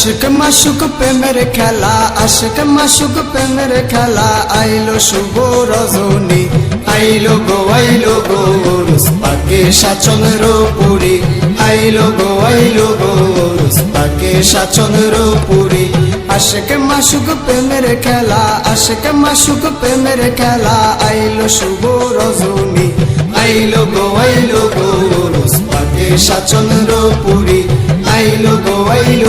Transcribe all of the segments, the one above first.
আশিক মাসুক প্রেমের খেলা, আশিক মাসুক প্রেমের খেলা। আইলো শুভ রজনী, আইলো গো আইলো গো রুস্পাকে সাচন্দ্র পুরী আইলো গো আইলো গো রুস্পাকে সাচন্দ্র পুরী আশিক মাসুক প্রেমের খেলা, আশিক মাসুক প্রেমের খেলা। আইলো শুভ রজনী, আইলো গো আইলো গো রুস্পাকে সাচন্দ্র পুরী আইলো গো, আইলো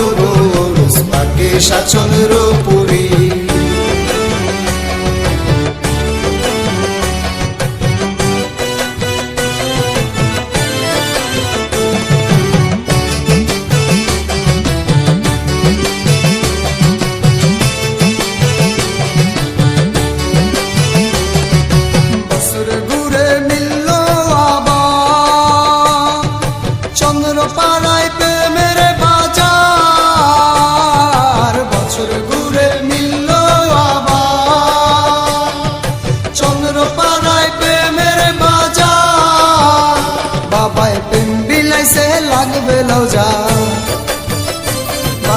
গো রুস্পাকে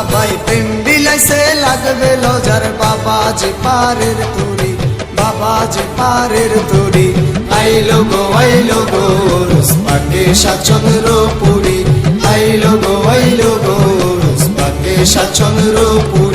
বাবাই প্রেম বিলাইছে লাগবে লজার বাবা যে পারের তুরি বাবা যে পারের তুরি আইলো গো আইলো গো রুস্পাকে সাচন্দ্র পুরি আইলো গো আইলো গো রুস্পাকে সাচন্দ্র পুরি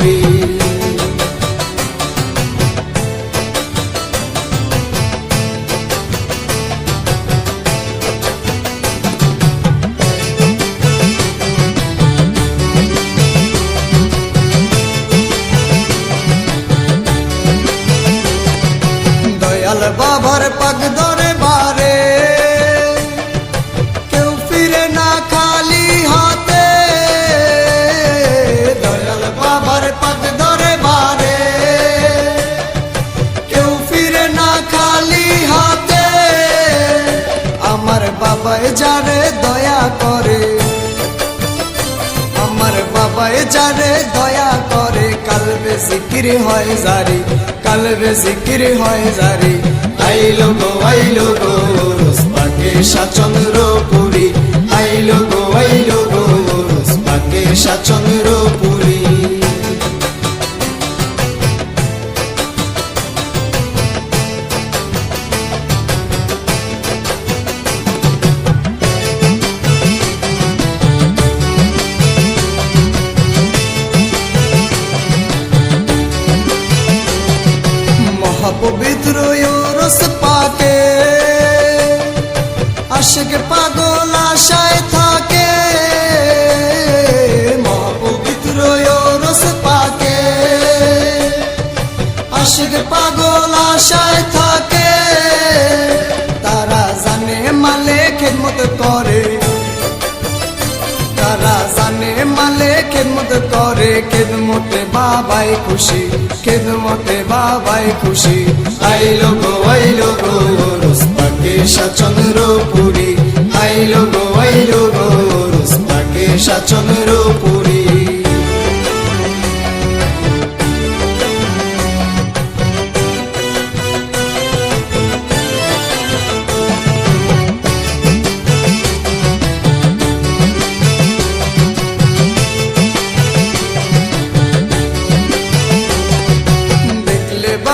বাবাই যারে দয়া করে। আমার বাবাই যারে দয়া করে। কালবে জিকির হয় জারি কালবে জিকির হয় জারি। আইলো গো আইলো গো রুস্পাকে সাচন্দ্র পুরি আইলো গো আইলো গো। মহাপবিত্র রস পাকে। আশেক পাগল আশায় থাকে। মহাপবিত্র রস পাকে। আশেক পাগল আশায় থাকে। তারা জানে মালে খেদমত করে। তারা জানে মালে খেদমত করে, খেদমতে বাবাই খুশি, খেদমতে বাবাই খুশি। আইলো গো আইলো গো রুস্পাকে পুরী আই গো আইলো গো রুস্পাকে সাচন্দ্র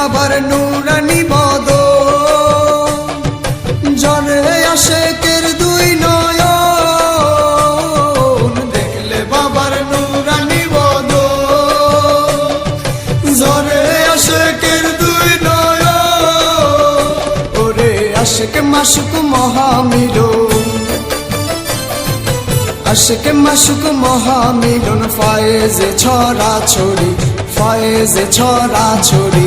বাবার নুরানি বদ জনে আসে কের দুই নয় দেখলে বাবার নুরানি বদ জনে আসে কের দুই নয় ওরে আশেক মাসুক মহামিলো আশেক মাসুক মহামিলন। ফায়েজে ছড়া ছড়ি ফায়েজে ছড়া ছড়ি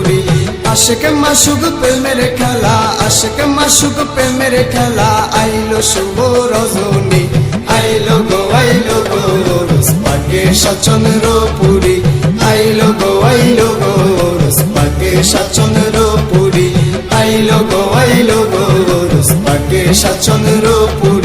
আশেক মাসুক প্রেমের খেলা, আশেক মাসুক প্রেমের খেলা। আইলো শুভ রজনী, আইলো গো আইলো গো পাকে সচন্দ্র পুরী আইলো গো আইলো গো পাকে সচন্দ্র পুরী আইলো গো আইলো গো পাকে সচন্দ্র পুরী